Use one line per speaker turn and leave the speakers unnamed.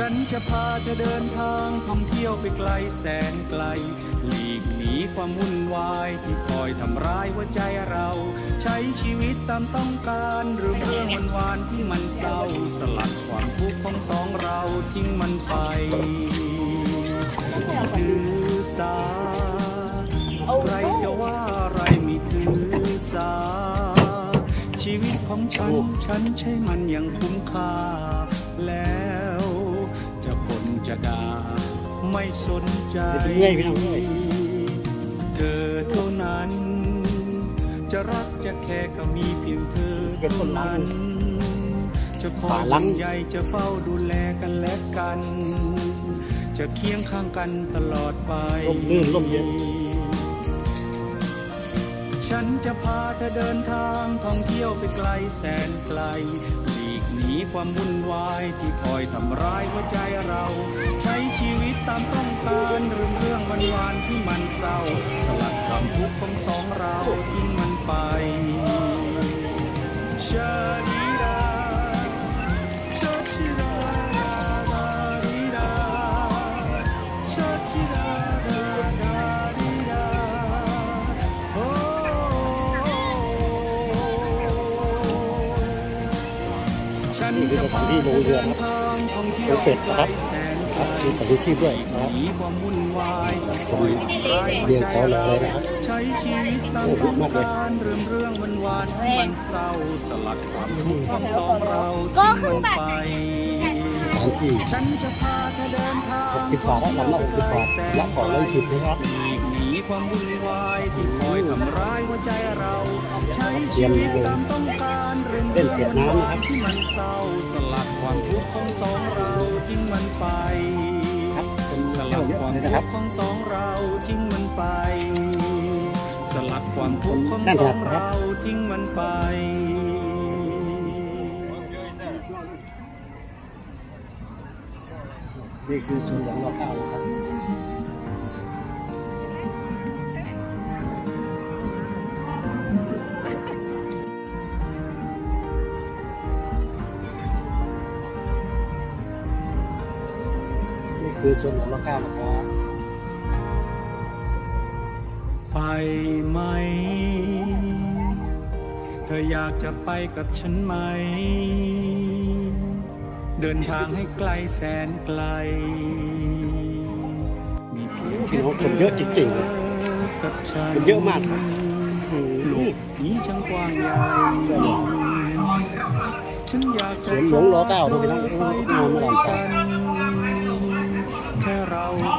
ฉันจะพาเธอเดินทางท่องเที่ยวไปไกลแสนไกล หลีกหนีความวุ่นวายที่คอยทำร้ายหัวใจเรา ใช้ชีวิตตามต้องการหรือเรื่องวันวานที่มันเศร้าสลัดความทุกข์ของสองเราทิ้งมันไปถือสาใครจะว่าอะไรม่ถือสา ชีวิตของฉัน ฉันใช่มันอยังคุ้มค่า ไม่สนใจ
เรื่อยๆพี่น้องเรื่อย
เธอเท่านั้น จะรักจะแค่ก็มีเพียงเธอเท่านั้น จะคอยห่วงใยจะเฝ้าดูแลกันและกัน จะเคียงข้างกันตลอดไป
ร่มรื่นร่มเย็น
ฉันจะพาเธอเดินทางท่องเที่ยวไปไกลแสนไกลหลีกห นีความวุ่นวายที่คอยทำร้ายหัวใจเรา ใช้ชีวิตตามต้องการเรื่องเรื่องวันวานที่มันเศร้า สลัดความทุกข์ของสองเราทิ้งมัน ฉันจะพาเธอเดินทางท่องเที่ยวไปไกลแสนไก
ค
ล
รับมีสันติชีพด้วยนะครับ
ความวุ่นวาย
ผมเรียนเขาเลยนะครับ
ใช้ชีวิตตามต้องการเรื่องเรื่องวันวานมันเศร้าสลัดความทุกข์ของสองเราทิ้งมันไป
สถานที่
ฉันจะพาเธอเดินทาง
หกสิบบาทและลำละหกสิบบาทละก่อนละสิบนะครับ
ความวุ่นวายที่คอยทำร้ายหัวใจเรา ใช้ชีวิตตามต้องการเรื่อง
เล่นเปียกน้ำนะครับ
ที่มันเศร้าสลัดความทุกข์ของสองเราทิ้งมันไปสลั
ยว
ดความทุกข์ของสองเราทิ้งมันไป สลัดความทุกข์ของสองเราทิ้งมันไป
นี่คือชนหลวงเก้า ครับนี่คือชนหลวงรอเก้านะครับ
ไปไหม เธออยากจะไปกับฉันไหม เดินทางให้ไกลแสนไกล มีเพียงแค่
โอ้โหคนเยอะจริงๆเลย
กับฉัน
คนเยอะมากครับ
โลกนี้ช่างกว้างใหญ่ฉันอยากจะ
สวนหลวงรอเก้าดูพี่น้อง
ไป
งานมาหลาย
กั
ตา
น also